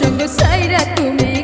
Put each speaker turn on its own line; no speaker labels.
সঙ্গ সাইরা তুমি